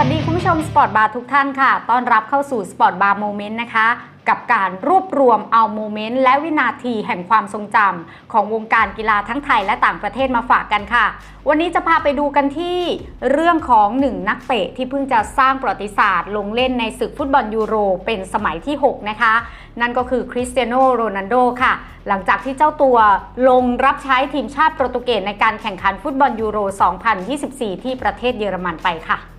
วัสดีคุณผู้ชมสปอร์ตบาร์ทุกท่านค่ะ ต้อนรับเข้าสู่สปอร์ตบาร์โมเมนต์นะคะ กับการรวบรวมเอาโมเมนต์และวินาทีแห่งความทรงจำของวงการกีฬาทั้งไทยและต่างประเทศมาฝากกันค่ะ วันนี้จะพาไปดูกันที่เรื่องของหนึ่งนักเตะที่เพิ่งจะสร้างประวัติศาสตร์ ลงเล่นในศึกฟุตบอลยูโรเป็นสมัยที่ 6 นะคะ นั่นก็คือคริสเตียโนโรนัลโดค่ะ หลังจากที่เจ้าตัวลงรับใช้ทีมชาติโปรตุเกสในการแข่งขันฟุตบอลยูโร 2024 ที่ประเทศเยอรมันไปค่ะ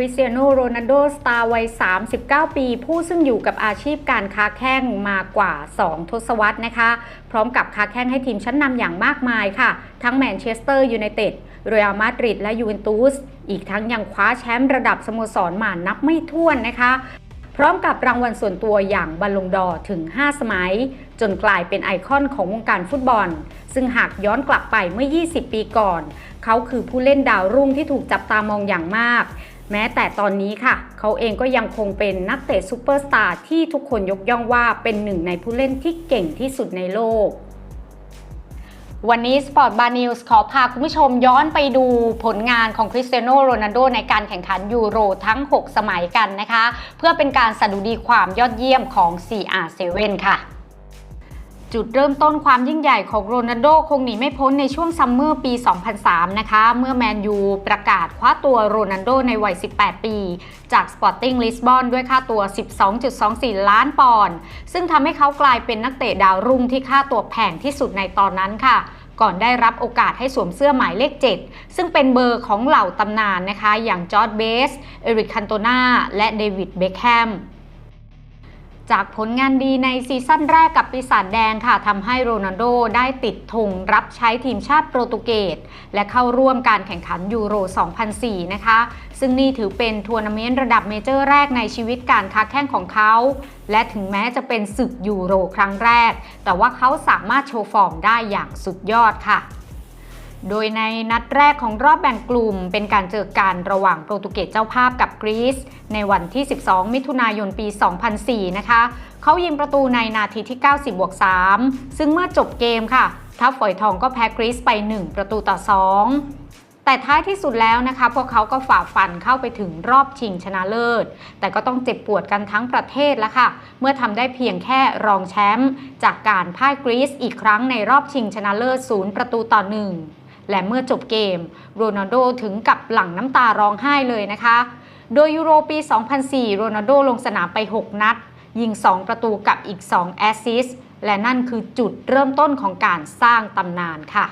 ริสเตียโนโรนัลโดสตาร์วัย 39 ปี ผู้ซึ่งอยู่กับอาชีพการค้าแข้งมากว่า 2 ทศวรรษนะคะ พร้อมกับค้าแข้งให้ทีมชั้นนำอย่างมากมายค่ะ ทั้งแมนเชสเตอร์ยูไนเต็ดเรอัลมาดริดและยูเวนตุสอีกทั้งยังคว้าแชมป์ระดับสโมสรมานับไม่ถ้วนนะคะพร้อมกับรางวัลส่วนตัวอย่างบัลลงดอร์ถึง 5 สมัย จนกลายเป็นไอคอนของวงการฟุตบอล ซึ่งหากย้อนกลับไปเมื่อ 20 ปีก่อน เขาคือผู้เล่นดาวรุ่งที่ถูกจับตามองอย่างมาก แม้แต่ตอนนี้ค่ะ เขาเองก็ยังคงเป็นนักเตะซูเปอร์สตาร์ที่ทุกคนยกย่องว่าเป็นหนึ่งในผู้เล่นที่เก่งที่สุดในโลก วันนี้ Sport Bar News ขอพาคุณผู้ชมย้อนไปดูผลงานของคริสเตียโนโรนัลโดในการแข่งขันยูโรทั้ง 6 สมัยกันนะคะ เพื่อเป็นการสดุดีความยอดเยี่ยมของ CR7 ค่ะ จุดเริ่มต้นความยิ่งใหญ่ของโรนัลโดคงหนีไม่พ้นในช่วงซัมเมอร์ปี 2003 นะคะ เมื่อแมนยูประกาศคว้าตัวโรนัลโดในวัย 18 ปี จากสปอร์ติ้งลิสบอนด้วยค่าตัว 12.24 ล้านปอนด์ซึ่งทำให้เขากลายเป็นนักเตะดาวรุ่งที่ค่าตัวแพงที่สุดในตอนนั้นค่ะก่อนได้รับโอกาสให้สวมเสื้อหมายเลข 7 ซึ่งเป็นเบอร์ของเหล่าตำนานนะคะ อย่างจอร์ดเบส เอริกคันโตนาและเดวิดเบคแฮม จากผลงานดีในซีซั่นแรกกับปีศาจแดงค่ะทำให้โรนัลโดได้ติดธงรับใช้ทีมชาติโปรตุเกส และเข้าร่วมการแข่งขันยูโร 2004 นะคะ ซึ่งนี่ถือเป็นทัวร์นาเมนต์ระดับเมเจอร์แรกในชีวิตการค้าแข่งของเขา และถึงแม้จะเป็นศึกยูโรครั้งแรก แต่ว่าเขาสามารถโชว์ฟอร์มได้อย่างสุดยอดค่ะ โดยในนัดแรกของรอบแบ่งกลุ่ม เป็นการเจอกันระหว่างโปรตุเกสเจ้าภาพกับกรีซในวันที่ 12 มิถุนายนปี 2004 นะคะ เขายิงประตูในนาทีที่ 90บวก3ซึ่งเมื่อจบเกมค่ะ ทัพฝอยทองก็แพ้กรีซไป 1 ประตูต่อ 2 แต่ท้ายที่สุดแล้วนะคะ พวกเขาก็ฝ่าฟันเข้าไปถึงรอบชิงชนะเลิศ แต่ก็ต้องเจ็บปวดกันทั้งประเทศแล้วค่ะ เมื่อทำได้เพียงแค่รองแชมป์จากการพ่ายกรีซอีกครั้งในรอบชิงชนะเลิศศูนย์ประตูต่อหนึ่ง และเมื่อจบเกมโรนัลโดถึงกับหลั่งน้ำตาร้องไห้เลยนะคะ โดยยูโรปี 2004 โรนัลโดลงสนามไป 6 นัด ยิง 2 ประตูกับอีก 2 แอสซิสและนั่นคือจุดเริ่มต้นของการสร้างตำนานค่ะ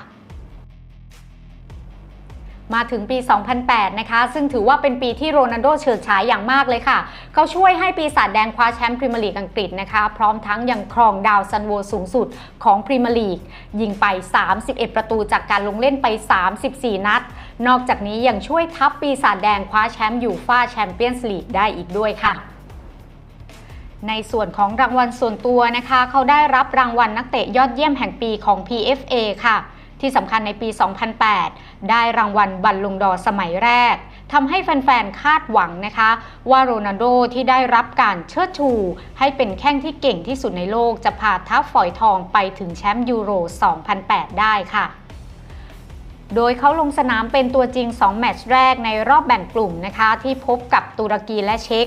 มาถึงปี 2008 นะคะ ซึ่งถือว่าเป็นปีที่โรนัลโดเฉิดฉายอย่างมากเลยค่ะ เขาช่วยให้ปีศาจแดงคว้าแชมป์พรีเมียร์ลีกอังกฤษนะคะ พร้อมทั้งยังครองดาวซันโวสูงสุดของพรีเมียร์ลีก ยิงไป 31 ประตูจากการลงเล่นไป 34 นัด นอกจากนี้ยังช่วยทัพปีศาจแดงคว้าแชมป์ยูฟ่าแชมเปี้ยนส์ลีกได้อีกด้วยค่ะในส่วนของรางวัลส่วนตัวนะคะ เขาได้รับรางวัลนักเตะยอดเยี่ยมแห่งปีของ PFA ค่ะ ที่สำคัญในปี 2008 ได้รางวัลบัลลุงดอร์สมัยแรกทำให้แฟนๆ คาดหวังนะคะ ว่าโรนัลโดที่ได้รับการเชิดชู ให้เป็นแข้งที่เก่งที่สุดในโลกจะพาทัพฝอยทองไปถึงแชมป์ยูโร 2008 ได้ค่ะโดยเขาลงสนามเป็นตัวจริง 2 แมตช์แรกในรอบแบ่งกลุ่มนะคะ ที่พบกับตุรกีและเช็ก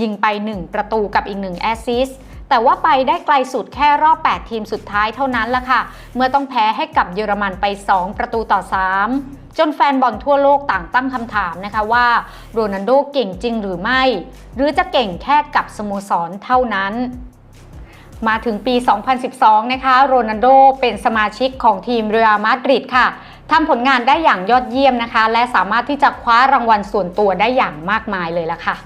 ยิงไป 1 ประตูกับอีก 1 แอสซิสต์ แต่ว่าไปได้ไกลสุดแค่รอบ 8 ทีมสุดท้ายเท่านั้นละค่ะ เมื่อต้องแพ้ให้กับเยอรมันไป 2 ประตูต่อ 3 จนแฟนบอลทั่วโลกต่างตั้งคำถามนะคะว่าโรนัลโดเก่งจริงหรือไม่ หรือจะเก่งแค่กับสโมสรเท่านั้นมาถึงปี 2012 นะคะ โรนัลโดเป็นสมาชิกของทีมเรอัลมาดริดค่ะ ทำผลงานได้อย่างยอดเยี่ยมนะคะ และสามารถที่จะคว้ารางวัลส่วนตัวได้อย่างมากมายเลยละค่ะ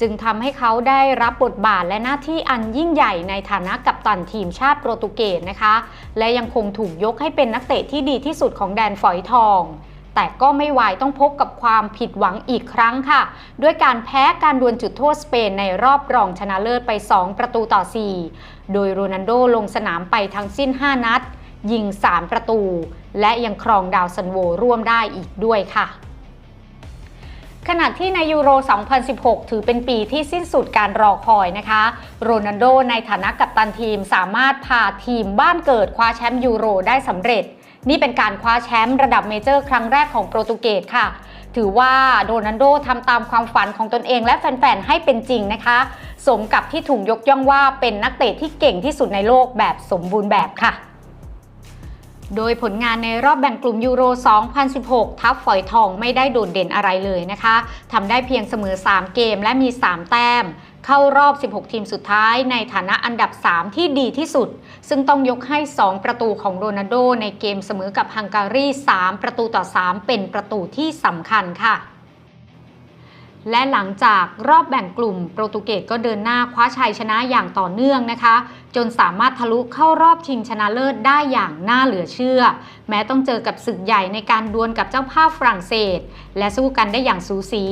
จึงทำให้เขาได้รับบทบาทและหน้าที่อันยิ่งใหญ่ในฐานะกัปตันทีมชาติโปรตุเกสนะคะ และยังคงถูกยกให้เป็นนักเตะที่ดีที่สุดของแดนฝอยทอง แต่ก็ไม่วายต้องพบกับความผิดหวังอีกครั้งค่ะ ด้วยการแพ้การดวลจุดโทษสเปนในรอบรองชนะเลิศไป 2 ประตูต่อ 4 โดยโรนัลโดลงสนามไปทั้งสิ้น 5 นัด ยิง 3 ประตู และยังครองดาวซันโวร่วมได้อีกด้วยค่ะ ขณะที่ในยูโร 2016 ถือเป็นปีที่สิ้นสุดการรอคอยนะคะ โรนัลโดในฐานะกัปตันทีมสามารถพาทีมบ้านเกิดคว้าแชมป์ยูโรได้สำเร็จ นี่เป็นการคว้าแชมป์ระดับเมเจอร์ครั้งแรกของโปรตุเกสค่ะ ถือว่าโรนัลโดทำตามความฝันของตนเองและแฟนๆ ให้เป็นจริงนะคะ สมกับที่ถูกยกย่องว่าเป็นนักเตะที่เก่งที่สุดในโลกแบบสมบูรณ์แบบค่ะ โดยผลงานในรอบแบ่งกลุ่มยูโร 2016 ทัพฝอยทองไม่ได้โดดเด่นอะไรเลยนะคะทำได้เพียงเสมอ 3 เกมและมี 3 แต้ม เข้ารอบ 16 ทีมสุดท้ายในฐานะอันดับ 3 ที่ดีที่สุด ซึ่งต้องยกให้ 2 ประตูของโรนัลโดในเกมเสมอกับฮังการี 3 ประตูต่อ 3 เป็นประตูที่สำคัญค่ะ และหลังจากรอบแบ่งกลุ่ม โปรตุเกสก็เดินหน้าคว้าชัยชนะอย่างต่อเนื่องนะคะ จนสามารถทะลุเข้ารอบชิงชนะเลิศได้อย่างน่าเหลือเชื่อ แม้ต้องเจอกับศึกใหญ่ในการดวลกับเจ้าภาพฝรั่งเศส และสู้กันได้อย่างสูสี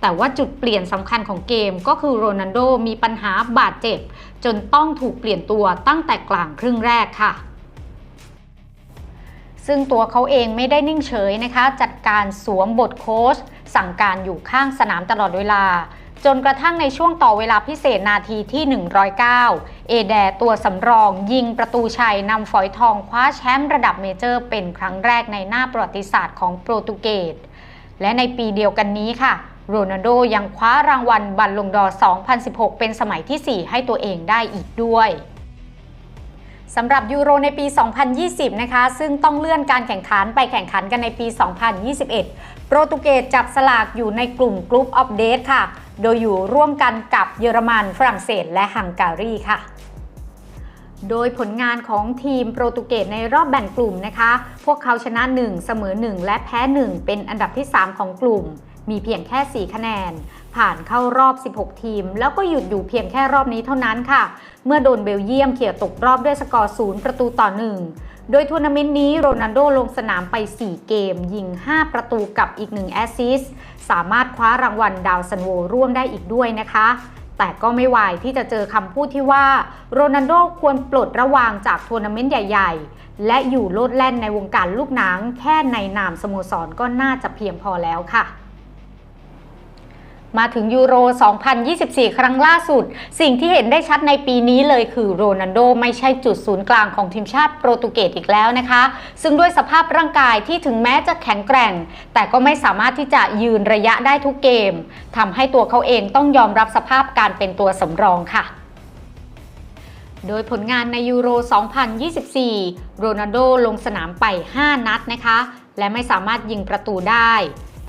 แต่ว่าจุดเปลี่ยนสำคัญของเกมก็คือโรนัลโดมีปัญหาบาดเจ็บ จนต้องถูกเปลี่ยนตัวตั้งแต่กลางครึ่งแรกค่ะ ซึ่งตัวเขาเองไม่ได้นิ่งเฉยนะคะ จัดการสวมบทโค้ชสั่งการอยู่ข้างสนามตลอดเวลา จนกระทั่งในช่วงต่อเวลาพิเศษนาทีที่ 109 เอแดตัวสำรองยิงประตูชัยนำฝอยทองคว้าแชมป์ระดับเมเจอร์ เป็นครั้งแรกในหน้าประวัติศาสตร์ของโปรตุเกสและในปีเดียวกันนี้ค่ะโรนัลโดยังคว้ารางวัลบัลลงดอร์ 2016 เป็นสมัยที่ 4 ให้ตัวเองได้อีกด้วย สำหรับยูโรในปี 2020 นะคะ ซึ่งต้องเลื่อนการแข่งขันไปแข่งขันกันในปี 2021 โปรตุเกสจับสลากอยู่ในกลุ่มกรุ๊ปออฟเดทค่ะ โดยอยู่ร่วมกันกับเยอรมัน ฝรั่งเศส และฮังการีค่ะ โดยผลงานของทีมโปรตุเกสในรอบแบ่งกลุ่มนะคะ พวกเขาชนะ 1 เสมอ 1 และแพ้ 1 เป็นอันดับที่ 3 ของกลุ่ม มีเพียงแค่ 4 คะแนน ผ่านเข้ารอบ 16 ทีม แล้วก็หยุดอยู่เพียงแค่รอบนี้เท่านั้นค่ะ เมื่อโดนเบลเยียมเขี่ยตกรอบด้วยสกอร์0ประตูต่อ 1 โดยทัวร์นาเมนต์นี้โรนัลโดลงสนามไป 4 เกม ยิง 5 ประตูกับอีก 1 แอสซิสสามารถคว้ารางวัลดาวซันโวร่วมได้อีกด้วยนะคะแต่ก็ไม่วายที่จะเจอคำพูดที่ว่าโรนัลโดควรปลดระวางจากทัวร์นาเมนต์ใหญ่ ๆ และอยู่โลดแล่นในวงการลูกหนัง แค่ในนามสโมสรก็น่าจะเพียงพอแล้วค่ะ มาถึงยูโร 2024 ครั้งล่าสุด สิ่งที่เห็นได้ชัดในปีนี้เลยคือโรนัลโดไม่ใช่จุดศูนย์กลางของทีมชาติโปรตุเกสอีกแล้วนะคะ ซึ่งด้วยสภาพร่างกายที่ถึงแม้จะแข็งแกร่ง แต่ก็ไม่สามารถที่จะยืนระยะได้ทุกเกมทำให้ตัวเขาเองต้องยอมรับสภาพการเป็นตัวสำรองค่ะโดยผลงานในยูโร 2024 โรนัลโดลงสนามไป 5 นัดนะคะ และไม่สามารถยิงประตูได้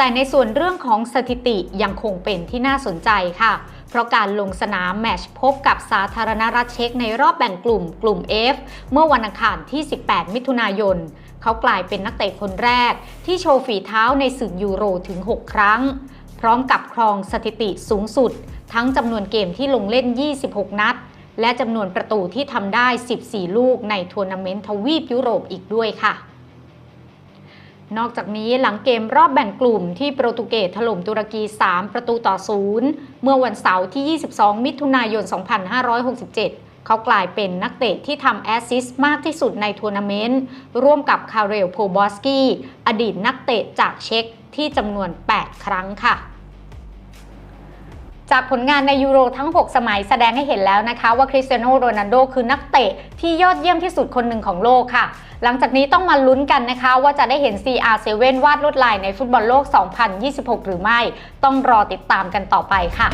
แต่ในส่วนเรื่องของสถิติยังคงเป็นที่น่าสนใจค่ะ เพราะการลงสนามแมชพบกับสาธารณรัฐเช็กในรอบแบ่งกลุ่มกลุ่ม F เมื่อวันอังคารที่ 18 มิถุนายน เขากลายเป็นนักเตะคนแรก ที่โชว์ฝีเท้าในศึกยูโรถึง 6 ครั้ง พร้อมกับครองสถิติสูงสุด ทั้งจำนวนเกมที่ลงเล่น 26 นัด และจำนวนประตูที่ทำได้ 14 ลูกในทัวร์นาเมนต์ทวีปยุโรปอีกด้วยค่ะ นอกจากนี้หลังเกมรอบแบ่งกลุ่มที่โปรตุเกสถล่มตุรกี 3 ประตูต่อ0เมื่อวันเสาร์ที่ 22 มิถุนายน 2567 เขากลายเป็นนักเตะที่ทำแอสซิสต์มากที่สุดในทัวร์นาเมนต์ ร่วมกับคาเรลโพบอสกี้ อดีตนักเตะจากเช็กที่จำนวน 8 ครั้งค่ะ จากผลงานในยูโรทั้ง 6 สมัยแสดงให้เห็นแล้วนะคะ ว่าคริสเตียโนโรนัลโดคือนักเตะที่ยอดเยี่ยมที่สุดคนหนึ่งของโลกค่ะ หลังจากนี้ต้องมาลุ้นกันนะคะ ว่าจะได้เห็น CR7 วาดลวดลายในฟุตบอลโลก 2026 หรือไม่ ต้องรอติดตามกันต่อไปค่ะ